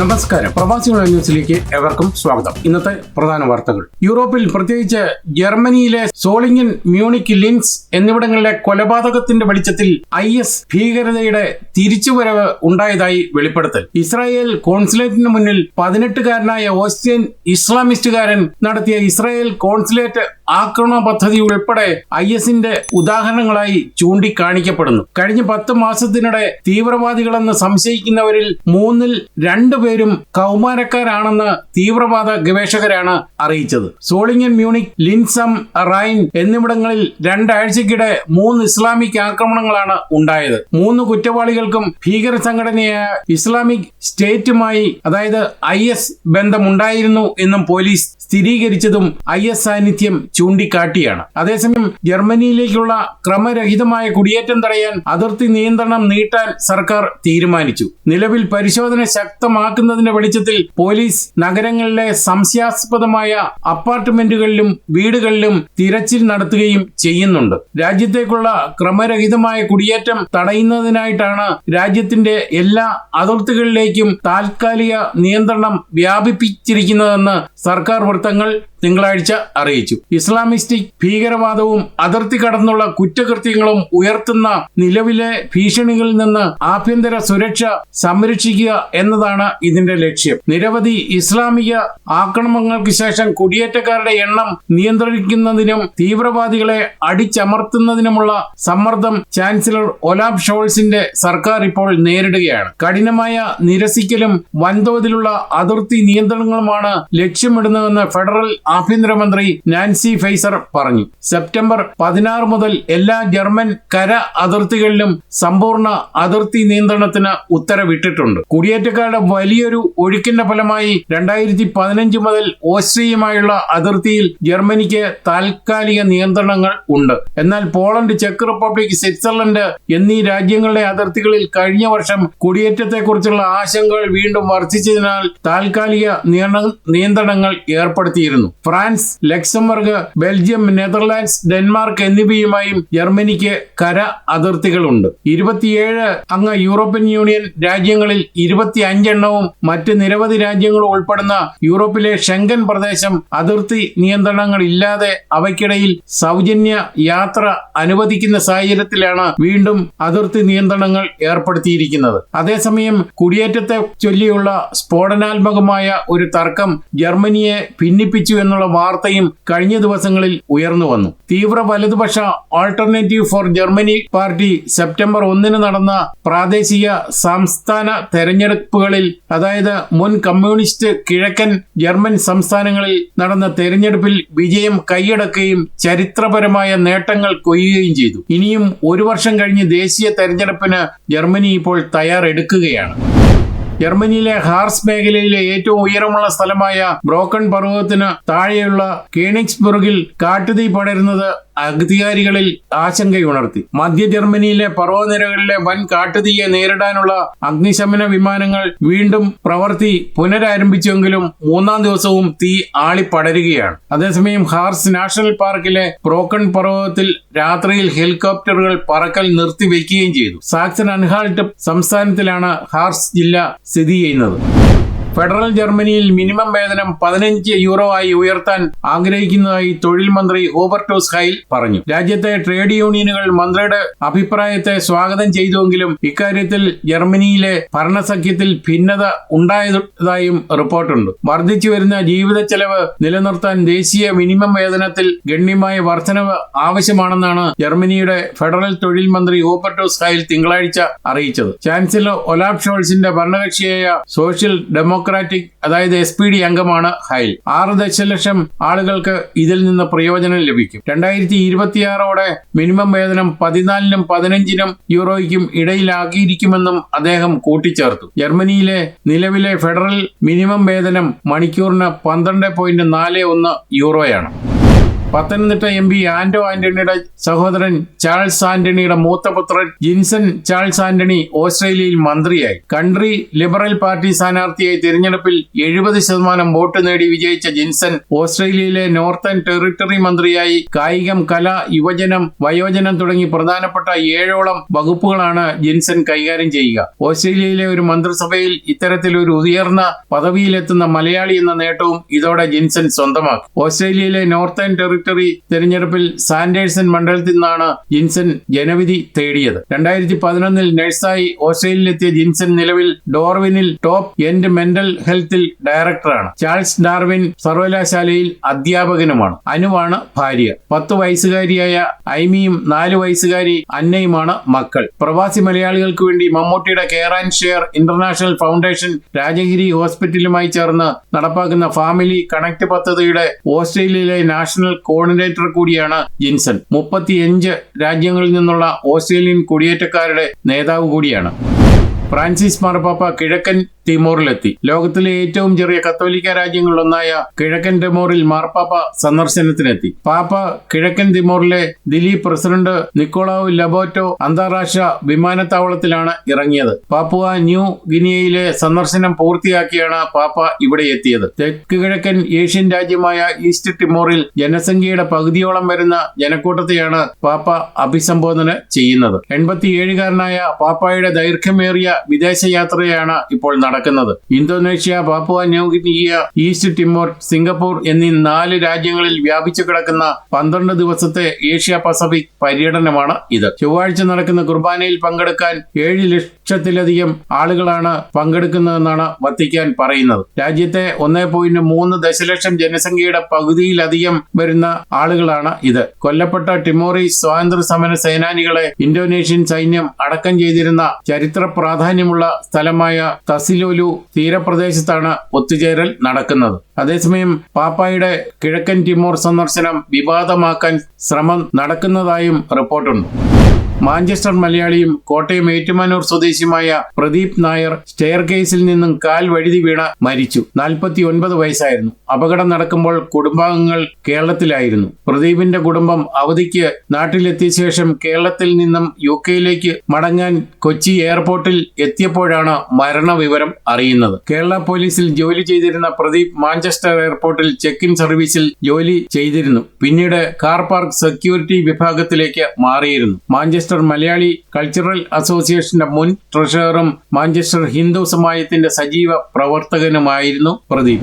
നമസ്കാരം. പ്രവാസികൾ ന്യൂസിലേക്ക് എവർക്കും സ്വാഗതം. ഇന്നത്തെ പ്രധാന വാർത്തകൾ. യൂറോപ്പിൽ പ്രത്യേകിച്ച് ജർമ്മനിയിലെ സോളിംഗൻ മ്യൂണിക് ലിൻസ് എന്നിവിടങ്ങളിലെ കൊലപാതകത്തിന്റെ വെളിച്ചത്തിൽ ഐ എസ് ഭീകരതയുടെ തിരിച്ചുവരവ് ഉണ്ടായതായി വെളിപ്പെടുത്തൽ. ഇസ്രായേൽ കോൺസുലേറ്റിന് മുന്നിൽ പതിനെട്ടുകാരനായ ഓസ്ട്രിയൻ ഇസ്ലാമിസ്റ്റുകാരൻ നടത്തിയ ഇസ്രായേൽ കോൺസുലേറ്റ് ആക്രമണ പദ്ധതി ഉൾപ്പെടെ ഐ എസിന്റെ ഉദാഹരണങ്ങളായി ചൂണ്ടിക്കാണിക്കപ്പെടുന്നു. കഴിഞ്ഞ പത്ത് മാസത്തിനിടെ തീവ്രവാദികളെന്ന് സംശയിക്കുന്നവരിൽ മൂന്നിൽ രണ്ടുപേരും കൗമാരക്കാരാണെന്ന് തീവ്രവാദ ഗവേഷകരാണ് അറിയിച്ചത്. സോളിങ്ങൻ മ്യൂണിക് ലിൻസം റൈൻ എന്നിവിടങ്ങളിൽ രണ്ടാഴ്ചക്കിടെ മൂന്ന് ഇസ്ലാമിക് ആക്രമണങ്ങളാണ് ഉണ്ടായത്. മൂന്ന് കുറ്റവാളികൾക്കും ഭീകര സംഘടനയായ ഇസ്ലാമിക് സ്റ്റേറ്റുമായി അതായത് ഐ എസ് ബന്ധമുണ്ടായിരുന്നു എന്നും പോലീസ് സ്ഥിരീകരിച്ചതും ഐ എസ് സാന്നിധ്യം ചൂണ്ടിക്കാട്ടിയാണ്. അതേസമയം ജർമ്മനിയിലേക്കുള്ള ക്രമരഹിതമായ കുടിയേറ്റം തടയാൻ അതിർത്തി നിയന്ത്രണം നീട്ടാൻ സർക്കാർ തീരുമാനിച്ചു. നിലവിൽ പരിശോധന ശക്തമാക്കുന്നതിന്റെ വെളിച്ചത്തിൽ പോലീസ് നഗരങ്ങളിലെ സംശയാസ്പദമായ അപ്പാർട്ട്മെന്റുകളിലും വീടുകളിലും തിരച്ചിൽ നടത്തുകയും ചെയ്യുന്നുണ്ട്. രാജ്യത്തേക്കുള്ള ക്രമരഹിതമായ കുടിയേറ്റം തടയുന്നതിനായിട്ടാണ് രാജ്യത്തിന്റെ എല്ലാ അതിർത്തികളിലേക്കും താൽക്കാലിക നിയന്ത്രണം വ്യാപിപ്പിച്ചിരിക്കുന്നതെന്ന് സർക്കാർ വൃത്തങ്ങൾ തിങ്കളാഴ്ച അറിയിച്ചു. ഇസ്ലാമിസ്റ്റിക് ഭീകരവാദവും അതിർത്തി കടന്നുള്ള കുറ്റകൃത്യങ്ങളും ഉയർത്തുന്ന നിലവിലെ ഭീഷണികളിൽ നിന്ന് ആഭ്യന്തര സുരക്ഷ സംരക്ഷിക്കുക എന്നതാണ് ഇതിന്റെ ലക്ഷ്യം. നിരവധി ഇസ്ലാമിക ആക്രമണങ്ങൾക്ക് ശേഷം കുടിയേറ്റക്കാരുടെ എണ്ണം നിയന്ത്രിക്കുന്നതിനും തീവ്രവാദികളെ അടിച്ചമർത്തുന്നതിനുമുള്ള സമ്മർദ്ദം ചാൻസലർ ഒലാബ് ഷോൾസിന്റെ സർക്കാർ ഇപ്പോൾ നേരിടുകയാണ്. കഠിനമായ നിരസിക്കലും വൻതോതിലുള്ള അതിർത്തി നിയന്ത്രണങ്ങളുമാണ് ലക്ഷ്യമിടുന്നതെന്ന് ഫെഡറൽ ആഭ്യന്തരമന്ത്രി നാൻസി ഫെയ്സർ പറഞ്ഞു. സെപ്റ്റംബർ പതിനാറ് മുതൽ എല്ലാ ജർമ്മൻ കര അതിർത്തികളിലും സമ്പൂർണ അതിർത്തി നിയന്ത്രണത്തിന് ഉത്തരവിട്ടിട്ടുണ്ട്. കുടിയേറ്റക്കാരുടെ വലിയൊരു ഒഴുക്കിന്റെ ഫലമായി രണ്ടായിരത്തി പതിനഞ്ച് മുതൽ ഓസ്ട്രിയയുമായുള്ള അതിർത്തിയിൽ ജർമ്മനിക്ക് താൽക്കാലിക നിയന്ത്രണങ്ങൾ ഉണ്ട്. എന്നാൽ പോളണ്ട് ചെക്ക് റിപ്പബ്ലിക് സ്വിറ്റ്സർലൻഡ് എന്നീ രാജ്യങ്ങളുടെ അതിർത്തികളിൽ കഴിഞ്ഞ വർഷം കുടിയേറ്റത്തെക്കുറിച്ചുള്ള ആശങ്കകൾ വീണ്ടും വർദ്ധിച്ചതിനാൽ താൽക്കാലിക നിയന്ത്രണ- നിയന്ത്രണങ്ങൾ ഏർപ്പെടുത്തിയിരുന്നു. France Luxembourg Belgium Netherlands Denmark എന്നിവയുമായും ജർമ്മനിക്ക് കര അതിർത്തികളുണ്ട്. ഇരുപത്തിയേഴ് അംഗ യൂറോപ്യൻ യൂണിയൻ രാജ്യങ്ങളിൽ ഇരുപത്തി അഞ്ചെണ്ണവും മറ്റ് നിരവധി രാജ്യങ്ങളും ഉൾപ്പെടുന്ന യൂറോപ്പിലെ ഷെങ്കൻ പ്രദേശം അതിർത്തി നിയന്ത്രണങ്ങൾ ഇല്ലാതെ അവയ്ക്കിടയിൽ സൗജന്യ യാത്ര അനുവദിക്കുന്ന സാഹചര്യത്തിലാണ് വീണ്ടും അതിർത്തി നിയന്ത്രണങ്ങൾ ഏർപ്പെടുത്തിയിരിക്കുന്നത്. അതേസമയം കുടിയേറ്റത്തെ ചൊല്ലിയുള്ള സ്ഫോടനാത്മകമായ ഒരു തർക്കം ജർമ്മനിയെ ഭിന്നിപ്പിച്ചു എന്നുള്ള വാർത്തയും കഴിഞ്ഞ ദിവസങ്ങളിൽ ഉയർന്നു വന്നു. തീവ്ര വലതുപക്ഷ alternative for Germany party September ഒന്നിന് നടന്ന പ്രാദേശിക സംസ്ഥാന തെരഞ്ഞെടുപ്പുകളിൽ അതായത് മുൻ കമ്മ്യൂണിസ്റ്റ് കിഴക്കൻ ജർമ്മൻ സംസ്ഥാനങ്ങളിൽ നടന്ന തെരഞ്ഞെടുപ്പിൽ വിജയം കൈയടക്കുകയും ചരിത്രപരമായ നേട്ടങ്ങൾ കൊയ്യുകയും ചെയ്തു. ഇനിയും ഒരു വർഷം കഴിഞ്ഞ് ദേശീയ തെരഞ്ഞെടുപ്പിന് ജർമ്മനി ഇപ്പോൾ തയ്യാറെടുക്കുകയാണ്. ജർമ്മനിയിലെ ഹാർസ് മേഖലയിലെ ഏറ്റവും ഉയരമുള്ള സ്ഥലമായ ബ്രോക്കൺ പർവതത്തിന് താഴെയുള്ള കേണിക്സ്ബുർഗിൽ കാട്ടുതീ പടരുന്നത് അധികാരികളിൽ ആശങ്കയുണർത്തി. മധ്യ ജർമ്മനിയിലെ പർവനിരകളിലെ വൻ കാട്ടുതീയെ നേരിടാനുള്ള അഗ്നിശമന വിമാനങ്ങൾ വീണ്ടും പ്രവർത്തി പുനരാരംഭിച്ചെങ്കിലും മൂന്നാം ദിവസവും തീ ആളിപ്പടരുകയാണ്. അതേസമയം ഹാർസ് നാഷണൽ പാർക്കിലെ പ്രോക്കൺ പർവതത്തിൽ രാത്രിയിൽ ഹെലികോപ്റ്ററുകൾ പറക്കൽ നിർത്തിവെക്കുകയും ചെയ്തു. സാക്സൺ അൻഹാൾട്ട് സംസ്ഥാനത്തിലാണ് ഹാർസ് ജില്ല സ്ഥിതി ചെയ്യുന്നത്. ഫെഡറൽ ജർമ്മനിയിൽ മിനിമം വേതനം പതിനഞ്ച് യൂറോ ആയി ഉയർത്താൻ ആഗ്രഹിക്കുന്നതായി തൊഴിൽ മന്ത്രി ഓബർട്ടോസ് ഹൈൽ പറഞ്ഞു. രാജ്യത്തെ ട്രേഡ് യൂണിയനുകൾ മന്ത്രിയുടെ അഭിപ്രായത്തെ സ്വാഗതം ചെയ്തുവെങ്കിലും ഇക്കാര്യത്തിൽ ജർമ്മനിയിലെ ഭരണസഖ്യത്തിൽ ഭിന്നത ഉണ്ടായതായും റിപ്പോർട്ടുണ്ട്. വർദ്ധിച്ചു വരുന്ന ജീവിത ചെലവ് നിലനിർത്താൻ ദേശീയ മിനിമം വേതനത്തിൽ ഗണ്യമായ വർധനവ് ആവശ്യമാണെന്നാണ് ജർമ്മനിയുടെ ഫെഡറൽ തൊഴിൽ മന്ത്രി ഓപ്പർട്ടോസ് ഹൈൽ തിങ്കളാഴ്ച അറിയിച്ചത്. ചാൻസലർ ഒലാബ് ഷോൾസിന്റെ ഭരണകക്ഷിയായ സോഷ്യൽ ഡെമോക്രാറ്റിക് അതായത് എസ് പി ഡി അംഗമാണ് ഹൈൽ. ആറ് ദശലക്ഷം ആളുകൾക്ക് ഇതിൽ നിന്ന് പ്രയോജനം ലഭിക്കും. രണ്ടായിരത്തി ഇരുപത്തിയാറോടെ മിനിമം വേതനം പതിനാലിനും പതിനഞ്ചിനും യൂറോയ്ക്കും ഇടയിലാകിയിരിക്കുമെന്നും അദ്ദേഹം കൂട്ടിച്ചേർത്തു. ജർമ്മനിയിലെ നിലവിലെ ഫെഡറൽ മിനിമം വേതനം മണിക്കൂറിന് പന്ത്രണ്ട് പോയിന്റ് നാല് ഒന്ന് യൂറോയാണ്. പത്തനംതിട്ട എം പി ആന്റോ ആന്റണിയുടെ സഹോദരൻ ചാൾസ് ആന്റണിയുടെ മൂത്തപുത്രൻ ജിൻസൺ ചാൾസ് ആന്റണി ഓസ്ട്രേലിയയിൽ മന്ത്രിയായി. കൺട്രി ലിബറൽ പാർട്ടി സ്ഥാനാർത്ഥിയായി തിരഞ്ഞെടുപ്പിൽ എഴുപത് ശതമാനം വോട്ട് നേടി വിജയിച്ച ജിൻസൺ ഓസ്ട്രേലിയയിലെ നോർത്തേൺ ടെറിട്ടറി മന്ത്രിയായി. കായികം കല യുവജനം വയോജനം തുടങ്ങി പ്രധാനപ്പെട്ട ഏഴോളം വകുപ്പുകളാണ് ജിൻസൺ കൈകാര്യം ചെയ്യുക. ഓസ്ട്രേലിയയിലെ ഒരു മന്ത്രിസഭയിൽ ഇത്തരത്തിൽ ഒരു ഉയർന്ന പദവിയിലെത്തുന്ന മലയാളി എന്ന നേട്ടവും ഇതോടെ ജിൻസൺ സ്വന്തമാക്കി. ഓസ്ട്രേലിയയിലെ നോർത്തേൺ ടെറിട്ടറി തെരഞ്ഞെടുപ്പിൽ സാൻഡേഴ്സൺ മണ്ഡലത്തിൽ നിന്നാണ് ജിൻസൺ ജനവിധി തേടിയത്. രണ്ടായിരത്തി പതിനൊന്നിൽ നഴ്സായി ഓസ്ട്രേലിയയിലെത്തിയ ജിൻസൺ നിലവിൽ ഡോർവിനിൽ ടോപ്പ് എൻഡ് മെന്റൽ ഹെൽത്തിൽ ഡയറക്ടറാണ്. ചാൾസ് ഡാർവിൻ സർവകലാശാലയിൽ അധ്യാപകനുമാണ്. അനുവാണ് ഭാര്യ. പത്ത് വയസ്സുകാരിയായ ഐമിയും നാല് വയസ്സുകാരി അന്നയുമാണ് മക്കൾ. പ്രവാസി മലയാളികൾക്ക് വേണ്ടി മമ്മൂട്ടിയുടെ care and share international foundation Rajagiri ഹോസ്പിറ്റലുമായി ചേർന്ന് നടപ്പാക്കുന്ന ഫാമിലി കണക്ട് പദ്ധതിയുടെ ഓസ്ട്രേലിയയിലെ നാഷണൽ കോർഡിനേറ്റർ കൂടിയാണ് ജിൻസൺ. മുപ്പത്തിയഞ്ച് രാജ്യങ്ങളിൽ നിന്നുള്ള ഓസ്ട്രേലിയൻ കുടിയേറ്റക്കാരുടെ നേതാവ് കൂടിയാണ്. ഫ്രാൻസിസ് മാർപ്പാപ്പ കിഴക്കൻ തിമോറിലെത്തി. ലോകത്തിലെ ഏറ്റവും ചെറിയ കത്തോലിക്ക രാജ്യങ്ങളിലൊന്നായ കിഴക്കൻ തിമോറിൽ മാർപ്പാപ്പ സന്ദർശനത്തിനെത്തി. പാപ്പ കിഴക്കൻ തിമോറിലെ ദിലീപ് പ്രസിഡന്റ് നിക്കോളാവ് ലബോറ്റോ അന്താരാഷ്ട്ര വിമാനത്താവളത്തിലാണ് ഇറങ്ങിയത്. പാപ്പുവ ന്യൂ ഗിനിയയിലെ സന്ദർശനം പൂർത്തിയാക്കിയാണ് പാപ്പ ഇവിടെ എത്തിയത്. തെക്ക് കിഴക്കൻ ഏഷ്യൻ രാജ്യമായ ഈസ്റ്റ് ടിമോറിൽ ജനസംഖ്യയുടെ പകുതിയോളം വരുന്ന ജനക്കൂട്ടത്തെയാണ് പാപ്പ അഭിസംബോധന ചെയ്യുന്നത്. എൺപത്തിയേഴുകാരനായ പാപ്പായുടെ ദൈർഘ്യമേറിയ വിദേശയാത്രയാണ് ഇപ്പോൾ നടക്കുന്നത്. Indonesia Papua New Guinea East Timor Singapore എന്നീ നാല് രാജ്യങ്ങളിൽ വ്യാപിച്ചു കിടക്കുന്ന പന്ത്രണ്ട് ദിവസത്തെ ഏഷ്യ പസഫിക് പര്യടനമാണ് ഇത്. ചൊവ്വാഴ്ച നടക്കുന്ന കുർബാനയിൽ പങ്കെടുക്കാൻ ഏഴ് ലക്ഷത്തിലധികം ആളുകളാണ് പങ്കെടുക്കുന്നതെന്നാണ് വത്തിക്കാൻ പറയുന്നത്. രാജ്യത്തെ ഒന്നേ പോയിന്റ് മൂന്ന് ദശലക്ഷം ജനസംഖ്യയുടെ പകുതിയിലധികം വരുന്ന ആളുകളാണ് ഇത്. കൊല്ലപ്പെട്ട ടിമോറി സ്വാതന്ത്ര്യ സമര സേനാനികളെ ഇന്തോനേഷ്യൻ സൈന്യം അടക്കം ചെയ്തിരുന്ന ചരിത്ര പ്രാധാന്യമുള്ള സ്ഥലമായ തസിലോലു തീരപ്രദേശത്താണ് ഒത്തുചേരൽ നടക്കുന്നത്. അതേസമയം പാപ്പായുടെ കിഴക്കൻ ടിമോർ സന്ദർശനം വിവാദമാക്കാൻ ശ്രമം നടക്കുന്നതായും റിപ്പോർട്ടുണ്ട്. മാഞ്ചസ്റ്റർ മലയാളിയും കോട്ടയം ഏറ്റുമാനൂർ സ്വദേശിയുമായ പ്രദീപ് നായർ സ്റ്റെയർ കേസിൽ നിന്നും കാൽ വഴുതി വീണ മരിച്ചു. നാൽപ്പത്തി ഒൻപത് വയസ്സായിരുന്നു. അപകടം നടക്കുമ്പോൾ കുടുംബാംഗങ്ങൾ കേരളത്തിലായിരുന്നു. പ്രദീപിന്റെ കുടുംബം അവധിക്ക് നാട്ടിലെത്തിയ ശേഷം കേരളത്തിൽ നിന്നും യു കെയിലേക്ക് മടങ്ങാൻ കൊച്ചി എയർപോർട്ടിൽ എത്തിയപ്പോഴാണ് മരണവിവരം അറിയുന്നത്. കേരള പോലീസിൽ ജോലി ചെയ്തിരുന്ന പ്രദീപ് മാഞ്ചസ്റ്റർ എയർപോർട്ടിൽ ചെക്ക് ഇൻ സർവീസിൽ ജോലി ചെയ്തിരുന്നു. പിന്നീട് കാർ പാർക്ക് സെക്യൂരിറ്റി വിഭാഗത്തിലേക്ക് മാറിയിരുന്നു. മാഞ്ചസ്റ്റർ മലയാളി കൾച്ചറൽ അസോസിയേഷന്റെ മുൻ ട്രഷററും മാഞ്ചസ്റ്റർ ഹിന്ദു സമായത്തിന്റെ സജീവ പ്രവർത്തകനുമായിരുന്നു പ്രദീപ്.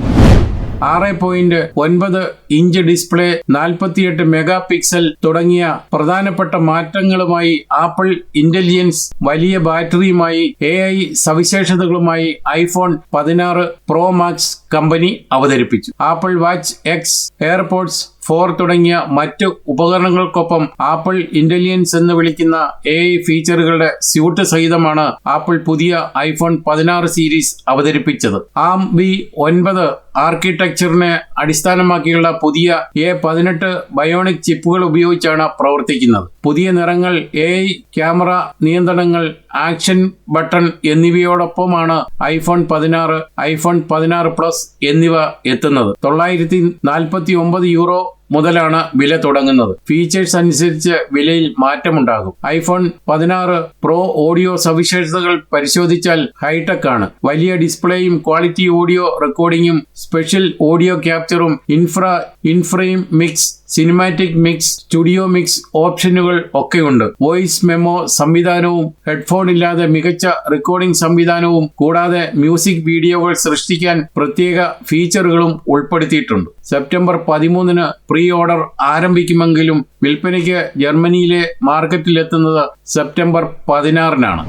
ആറ് പോയിന്റ് ഒൻപത് ഇഞ്ച് ഡിസ്പ്ലേ നാൽപ്പത്തിയെട്ട് മെഗാ പിക്സൽ തുടങ്ങിയ പ്രധാനപ്പെട്ട മാറ്റങ്ങളുമായി ആപ്പിൾ ഇന്റലിജൻസ് വലിയ ബാറ്ററിയുമായി എ ഐ സവിശേഷതകളുമായി ഐഫോൺ പതിനാറ് പ്രോ മാക്സ് കമ്പനി അവതരിപ്പിച്ചു. Apple Watch X AirPods four തുടങ്ങിയ മറ്റ് ഉപകരണങ്ങൾക്കൊപ്പം ആപ്പിൾ ഇന്റലിജൻസ് എന്ന് വിളിക്കുന്ന എ ഫീച്ചറുകളുടെ സ്യൂട്ട് സഹിതമാണ് ആപ്പിൾ പുതിയ ഐഫോൺ പതിനാറ് സീരീസ് അവതരിപ്പിച്ചത്. ആം ബി ഒൻപത് ആർക്കിടെക്ചറിനെ അടിസ്ഥാനമാക്കിയുള്ള പുതിയ എ പതിനെട്ട് ബയോണിക് ചിപ്പുകൾ ഉപയോഗിച്ചാണ് പ്രവർത്തിക്കുന്നത്. പുതിയ നിറങ്ങൾ എ ക്യാമറ നിയന്ത്രണങ്ങൾ ആക്ഷൻ ബട്ടൺ എന്നിവയോടൊപ്പമാണ് ഐഫോൺ പതിനാറ് ഐഫോൺ പതിനാറ് പ്ലസ് എന്നിവ എത്തുന്നത്. തൊള്ളായിരത്തി നാൽപ്പത്തി ഒമ്പത് യൂറോ മുതലാണ് വില തുടങ്ങുന്നത്. ഫീച്ചേഴ്സ് അനുസരിച്ച് വിലയിൽ മാറ്റമുണ്ടാകും. ഐഫോൺ പതിനാറ് പ്രോ ഓഡിയോ സവിശേഷതകൾ പരിശോധിച്ചാൽ ഹൈടെക് ആണ്. വലിയ ഡിസ്പ്ലേയും ക്വാളിറ്റി ഓഡിയോ റെക്കോർഡിംഗും സ്പെഷ്യൽ ഓഡിയോ ക്യാപ്ചറും infra in frame mix cinematic mix studio mix ഓപ്ഷനുകൾ ഒക്കെയുണ്ട്. വോയിസ് മെമ്മോ സംവിധാനവും ഹെഡ്ഫോൺ ഇല്ലാതെ മികച്ച റെക്കോർഡിംഗ് സംവിധാനവും കൂടാതെ മ്യൂസിക് വീഡിയോകൾ സൃഷ്ടിക്കാൻ പ്രത്യേക ഫീച്ചറുകളും ഉൾപ്പെടുത്തിയിട്ടുണ്ട്. സെപ്റ്റംബർ പതിമൂന്നിന് പ്രീ ഓർഡർ ആരംഭിക്കുമെങ്കിലും വിൽപ്പനയ്ക്ക് ജർമ്മനിയിലെ മാർക്കറ്റിലെത്തുന്നത് സെപ്റ്റംബർ പതിനാറിനാണ്.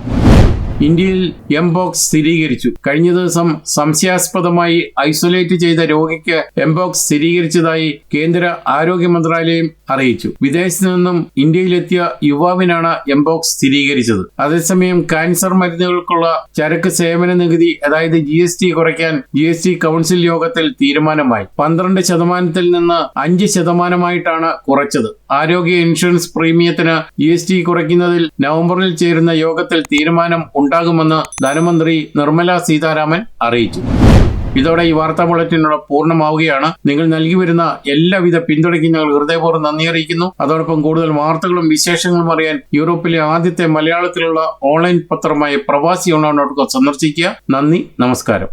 ഇന്ത്യയിൽ എംബോക്സ് സ്ഥിരീകരിച്ചു. കഴിഞ്ഞ ദിവസം സംശയാസ്പദമായി ഐസൊലേറ്റ് ചെയ്ത രോഗിക്ക് എംബോക്സ് സ്ഥിരീകരിച്ചതായി കേന്ദ്ര ആരോഗ്യ മന്ത്രാലയം അറിയിച്ചു. വിദേശത്ത് നിന്നും ഇന്ത്യയിലെത്തിയ യുവാവിനാണ് എംബോക്സ് സ്ഥിരീകരിച്ചത്. അതേസമയം കാൻസർ മരുന്നുകൾക്കുള്ള ചരക്ക് സേവന നികുതി അതായത് ജി എസ് ടി കുറയ്ക്കാൻ ജി എസ് ടി കൗൺസിൽ യോഗത്തിൽ തീരുമാനമായി. പന്ത്രണ്ട് ശതമാനത്തിൽ നിന്ന് അഞ്ച് ശതമാനമായിട്ടാണ് കുറച്ചത്. ആരോഗ്യ ഇൻഷുറൻസ് പ്രീമിയത്തിന് ജി എസ് ടി കുറയ്ക്കുന്നതിൽ നവംബറിൽ ചേരുന്ന യോഗത്തിൽ തീരുമാനം ഉണ്ടാകുമെന്ന് ധനമന്ത്രി നിർമ്മല സീതാരാമൻ അറിയിച്ചു. ഇതോടെ ഈ വാർത്താ ബുള്ളറ്റിനോട് പൂർണമാവുകയാണ്. നിങ്ങൾ നൽകി വരുന്ന എല്ലാവിധ പിന്തുണയ്ക്കും ഞങ്ങൾ ഹൃദയപൂർവം നന്ദി അറിയിക്കുന്നു. അതോടൊപ്പം കൂടുതൽ വാർത്തകളും വിശേഷങ്ങളും അറിയാൻ യൂറോപ്പിലെ ആദ്യത്തെ മലയാളത്തിലുള്ള ഓൺലൈൻ പത്രമായ പ്രവാസി ഓൺലൈൻ സന്ദർശിക്കുക. നന്ദി നമസ്കാരം.